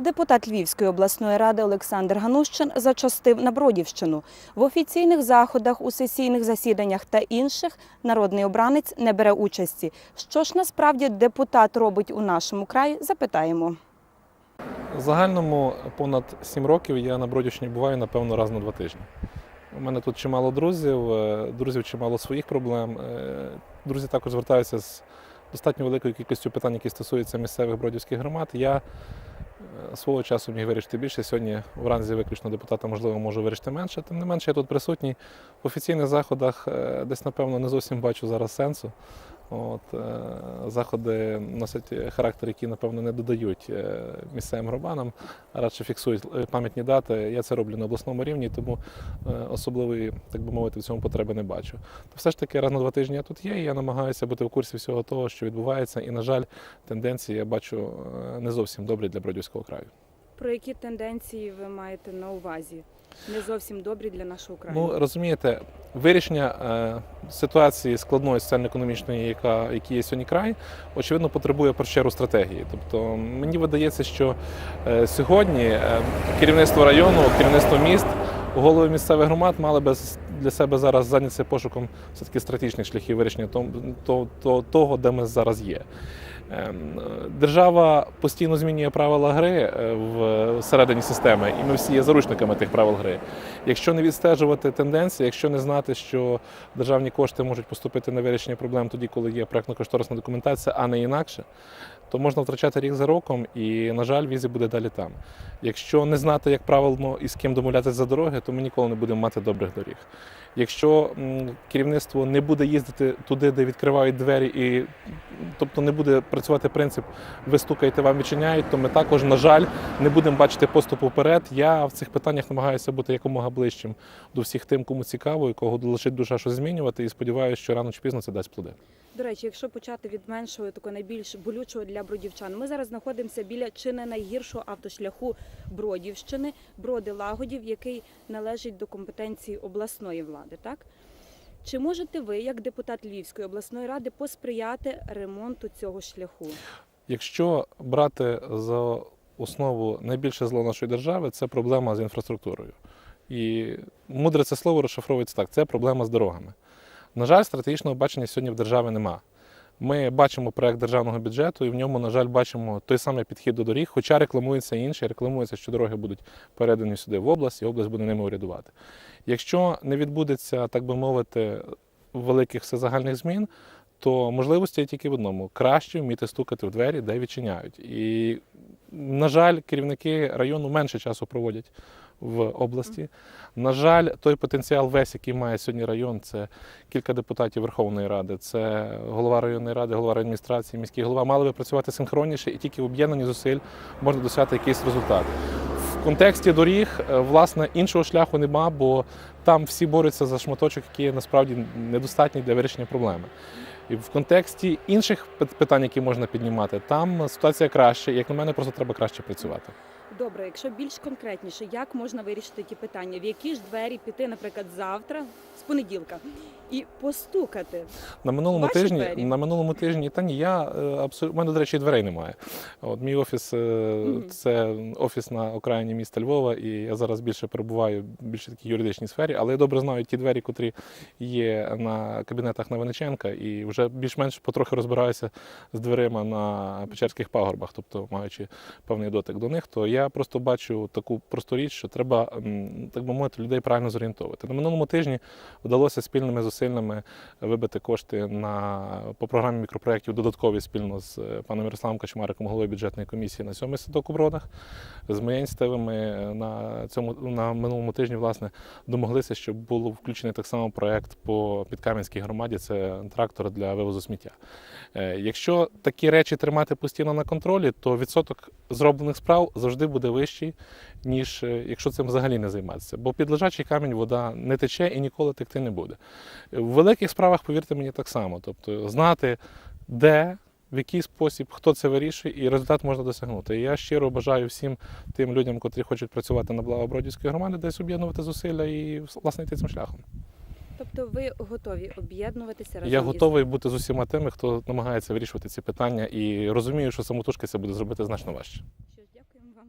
Депутат Львівської обласної ради Олександр Ганущин зачастив на Бродівщину. В офіційних заходах, у сесійних засіданнях та інших народний обранець не бере участі. Що ж насправді депутат робить у нашому краї? Запитаємо. В загальному понад 7 років я на Бродівщині буваю, напевно, раз на два тижні. У мене тут чимало друзів, е, друзів чимало своїх проблем. Е, Друзі також звертаються з достатньо великою кількістю питань, які стосуються місцевих бродівських громад. Я свого часу міг вирішити більше. Сьогодні вранці виключно депутата, можливо, можу вирішити менше. Тим не менше, я тут присутній в офіційних заходах, е, десь, напевно, не зовсім бачу зараз сенсу. От, е, заходи носять характер, який, напевно, не додають е, місцевим громадам, радше фіксують е, пам'ятні дати. Я це роблю на обласному рівні, тому особливої, так би мовити, в цьому потреби не бачу. То все ж таки раз на два тижні я тут є, і я намагаюся бути в курсі всього того, що відбувається. І, на жаль, тенденції я бачу не зовсім добрі для Бродівського краю. Про які тенденції ви маєте на увазі? Не зовсім добрі для нашого краю. Ну розумієте, вирішення е, ситуації складної соціально-економічної, яка які є сьогодні край, очевидно, потребує першу стратегії. Тобто мені видається, що е, сьогодні е, керівництво району, керівництво міст, голови місцевих громад мали би для себе зараз зайнятися пошуком все таки стратегічних шляхів вирішення том- то- то- того, де ми зараз є. Ем, Держава постійно змінює правила гри е, всередині системи, і ми всі є заручниками тих правил гри. Якщо не відстежувати тенденції, якщо не знати, що державні кошти можуть поступити на вирішення проблем тоді, коли є проектно-кошторисна документація, а не інакше, то можна втрачати рік за роком, і, на жаль, візі буде далі там. Якщо не знати, як правильно і з ким домовлятися за дороги, то ми ніколи не будемо мати добрих доріг. Якщо керівництво не буде їздити туди, де відкривають двері, і тобто не буде працювати принцип ви стукаєте, вам відчиняють, то ми також, на жаль, не будемо бачити поступу вперед. Я в цих питаннях намагаюся бути якомога ближчим до всіх тим, кому цікаво, і кого лишить душа щось змінювати, і сподіваюся, що рано чи пізно це дасть плоди. До речі, якщо почати від меншого, такого найбільш болючого для бродівчан, ми зараз знаходимося біля чи не найгіршого автошляху Бродівщини, Броди Лагодів, який належить до компетенції обласної влади. Так чи можете ви, як депутат Львівської обласної ради, посприяти ремонту цього шляху? Якщо брати за основу найбільше зло нашої держави, це проблема з інфраструктурою. І мудре це слово розшифровується так: це проблема з дорогами. На жаль, стратегічного бачення сьогодні в державі нема. Ми бачимо проект державного бюджету, і в ньому, на жаль, бачимо той самий підхід до доріг, хоча рекламується інше, рекламується, що дороги будуть передані сюди в область, і область буде ними урядувати. Якщо не відбудеться, так би мовити, великих всезагальних змін, то можливості є тільки в одному: краще вміти стукати в двері, де відчиняють. І, на жаль, керівники району менше часу проводять в області. На жаль, той потенціал весь, який має сьогодні район, це кілька депутатів Верховної Ради, це голова районної ради, голова адміністрації, міський голова, мали би працювати синхронніше, і тільки в об'єднанні зусиль можна досягти якийсь результат. В контексті доріг, е, власне, іншого шляху нема, бо там всі борються за шматочок, який насправді недостатній для вирішення проблеми. І в контексті інших питань, які можна піднімати, там ситуація краще. Як на мене, просто треба краще працювати. Добре, якщо більш конкретніше, як можна вирішити ті питання? В які ж двері піти, наприклад, завтра, з понеділка, і постукати? На минулому Ваші тижні, двері? на минулому тижні, та ні, я абсолютно, у мене, до речі, дверей немає. От мій офіс е, Мгм. це офіс на окраїні міста Львова, і я зараз більше перебуваю в більше такій юридичній сфері, але я добре знаю ті двері, котрі є на кабінетах на Вениченка, і вже більш-менш потрохи розбираюся з дверима на Печерських пагорбах, тобто маючи певний дотик до них, то я просто бачу таку просту річ, що треба, так би мовити, людей правильно зорієнтовувати. На минулому тижні вдалося спільними зусиллями вибити кошти на по програмі мікропроєктів додаткові спільно з е, паном Ярославом Качмариком, головою бюджетної комісії на сьомий садок у Бродах. З ініціативами е, на цьому на минулому тижні власне домоглися, щоб було включений так само проект по Підкам'янській громаді. Це трактор для вивозу сміття. Е, Якщо такі речі тримати постійно на контролі, то відсоток зроблених справ завжди буде вищий, ніж е, якщо цим взагалі не займатися. Бо під лежачий камінь вода не тече і ніколи текти не буде. В великих справах, повірте мені, так само. Тобто знати, де, в який спосіб, хто це вирішує, і результат можна досягнути. І я щиро бажаю всім тим людям, котрі хочуть працювати на благо громади, десь об'єднувати зусилля і власне йти цим шляхом. Тобто ви готові об'єднуватися разом? Я готовий бути з усіма тими, хто намагається вирішувати ці питання, і розумію, що самотужки це буде зробити значно важче. Що дякуємо вам.